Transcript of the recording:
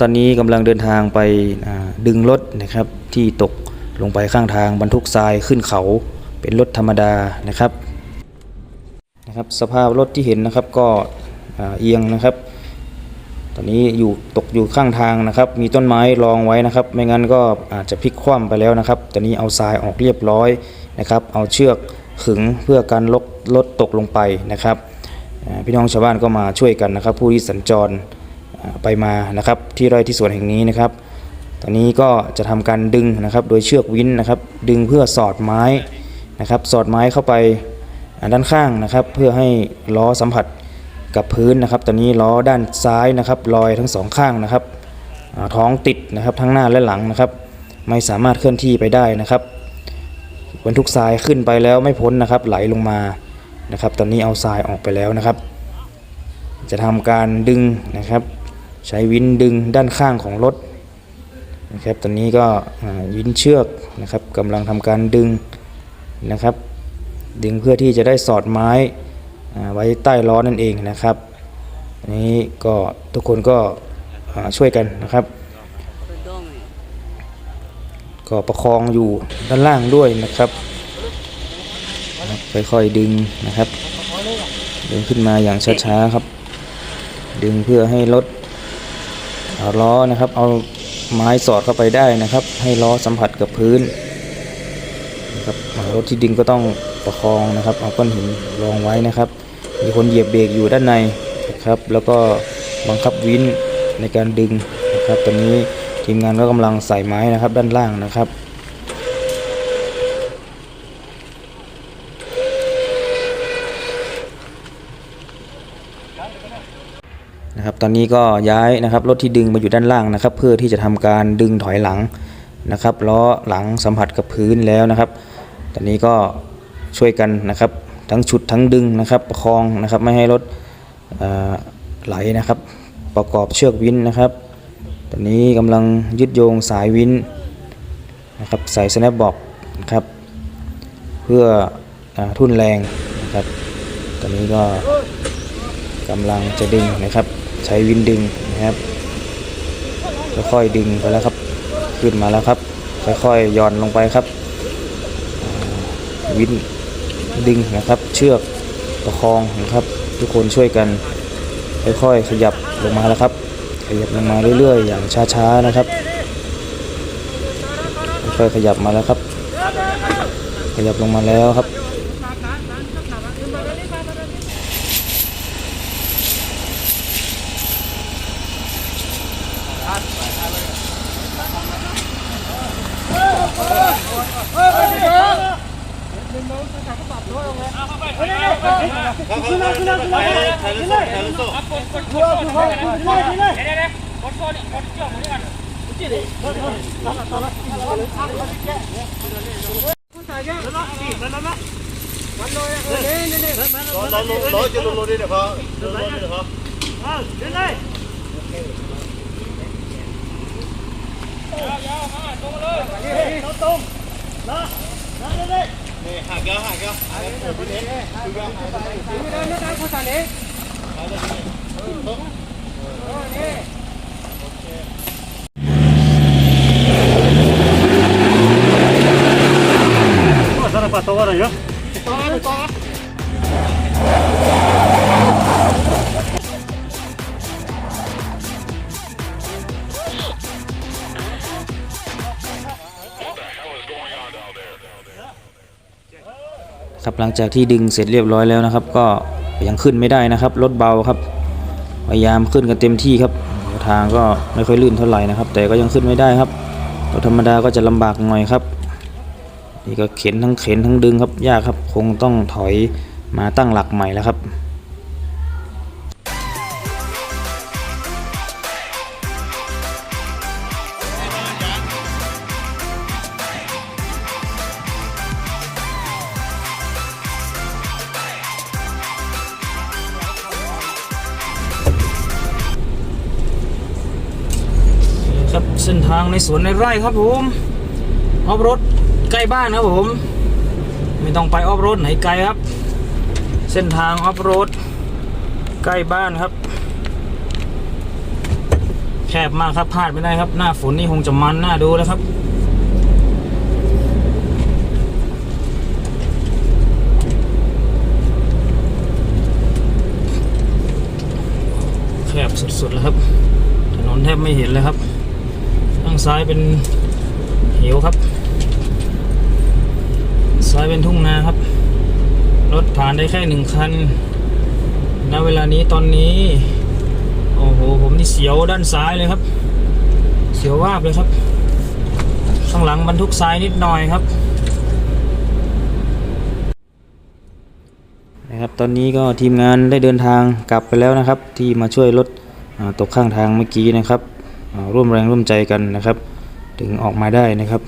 ตอนนี้กำลังเดินทางไปดึงรถนะครับที่ตกลงไปข้างทางบรรทุกทรายขึ้นเขาเป็นรถธรรมดานะครับนะครับ สภาพรถที่เห็นนะครับก็เอียงนะครับ ตอนนี้อยู่ตกอยู่ข้างทางนะครับ มีต้นไม้รองไว้นะครับ ไม่งั้นก็อาจจะพลิกคว่ำไปแล้วนะครับ ตอนนี้เอาทรายออกเรียบร้อยนะครับ เอาเชือกขึงเพื่อการลดรถตกลงไปนะครับพี่น้องชาวบ้านก็มาช่วยกันนะครับ ผู้ที่สัญจร ไปมานะครับที่ไร่ที่สวนแห่งนี้นะครับ ตอนนี้ก็จะทำการดึงนะครับ โดยเชือกวินนะครับ ดึงเพื่อสอดไม้นะครับ สอดไม้เข้าไปด้านข้างนะครับ เพื่อให้ล้อสัมผัสกับพื้นนะครับ ตอนนี้ล้อด้านซ้ายนะครับลอยทั้งสองข้างนะครับท้องติดนะครับทั้งหน้าและหลังนะครับ ไม่สามารถเคลื่อนที่ไปได้นะครับบรรทุกทรายขึ้นไปแล้วไม่พ้นนะครับ ไหลลงมานะครับ ตอนนี้เอาทรายออกไปแล้วนะครับ จะทำการดึงนะครับ ใช้วินดึงด้านข้างของรถนะครับตอนนี้ก็วินเชือกนะครับกำลังทำการดึงนะครับ ดึงเพื่อที่จะได้สอดไม้ไว้ใต้ล้อนั่นเองนะครับนนี้ก็ทุกคนก็ช่วยกันนะครับ ก็ประคองอยู่ด้านล่างด้วยนะครับค่อยๆดึงนะครับ ดึงขึ้นมาอย่างช้าๆครับ ดึงเพื่อให้รถ เอาล้อนะครับ เอาไม้สอดเข้าไปได้นะครับ ให้ล้อสัมผัสกับพื้นนะครับรถที่ดึงก็ต้องประคองนะครับ เอาก้อนหินรองไว้นะครับ มีคนเหยียบเบรกอยู่ด้านในนะครับ แล้วก็บังคับวินในการดึงนะครับ ตอนนี้ทีมงานก็กำลังใส่ไม้นะครับด้านล่างนะครับ นะครับตอนนี้ก็ย้ายนะครับรถที่ดึงมาอยู่ด้านล่างนะครับ เพื่อที่จะทำการดึงถอยหลังนะครับล้อหลังสัมผัสกับพื้นแล้วนะครับ ตอนนี้ก็ช่วยกันนะครับทั้งฉุดทั้งดึงนะครับประคองนะครับไม่ให้รถไหลนะครับ ประกอบเชือกวินนะครับ ตอนนี้กำลังยึดโยงสายวินนะครับใส่สแนปบอกนะครับเพื่ออทุ่นแรงนะครับ ตอนนี้ก็กำลังจะดึงนะครับ ใช้วินดึงนะครับค่อยๆดึงไปแล้วครับ ขึ้นมาแล้วครับ ค่อยๆย่อนลงไปครับ วินดึงนะครับ เชือกประคองนะครับ ทุกคนช่วยกัน ค่อยๆขยับลงมาแล้วครับ ขยับลงมาเรื่อยๆ อย่างช้าๆนะครับ ค่อยๆขยับมาแล้วครับ ขยับลงมาแล้วครับ ตรง Sana pa tawaran yun? Tawaran pa! ครับหลังจากที่ดึงเสร็จเรียบร้อยแล้วนะครับ ก็ยังขึ้นไม่ได้นะครับรถเบาครับพยายามขึ้นกันเต็มที่ครับ ทางก็ไม่ค่อยลื่นเท่าไหร่นะครับ แต่ก็ยังขึ้นไม่ได้ครับรถธรรมดาก็จะลำบากหน่อยครับนี่ก็เข็นทั้งเข็นทั้งดึงครับยากครับ คงต้องถอยมาตั้งหลักใหม่แล้วครับ ทางในสวนในไร่ครับผมออฟรถใกล้บ้านครับผม ไม่ต้องไปออฟโรดไหนไกลครับ เส้นทางออฟโรดใกล้บ้านครับ แคบมากครับพลาดไม่ได้ครับ หน้าฝนนี่คงจะมันน่าดูแล้วครับแคบสุดๆแล้วครับ ถนนแทบไม่เห็นเลยครับ ซ้ายเป็นเหวครับ ซ้ายเป็นทุ่งนาครับ รถผ่านได้แค่หนึ่งคันณเวลานี้ตอนนี้ โอ้โห ผมนี่เสียวด้านซ้ายเลยครับ เสียววาบเลยครับ ข้างหลังบรรทุกทรายนิดหน่อยครับนะครับ ตอนนี้ก็ทีมงานได้เดินทางกลับไปแล้วนะครับ ที่มาช่วยรถตกข้างทางเมื่อกี้นะครับ ร่วมแรงร่วมใจกันนะครับ ถึงออกมาได้นะครับ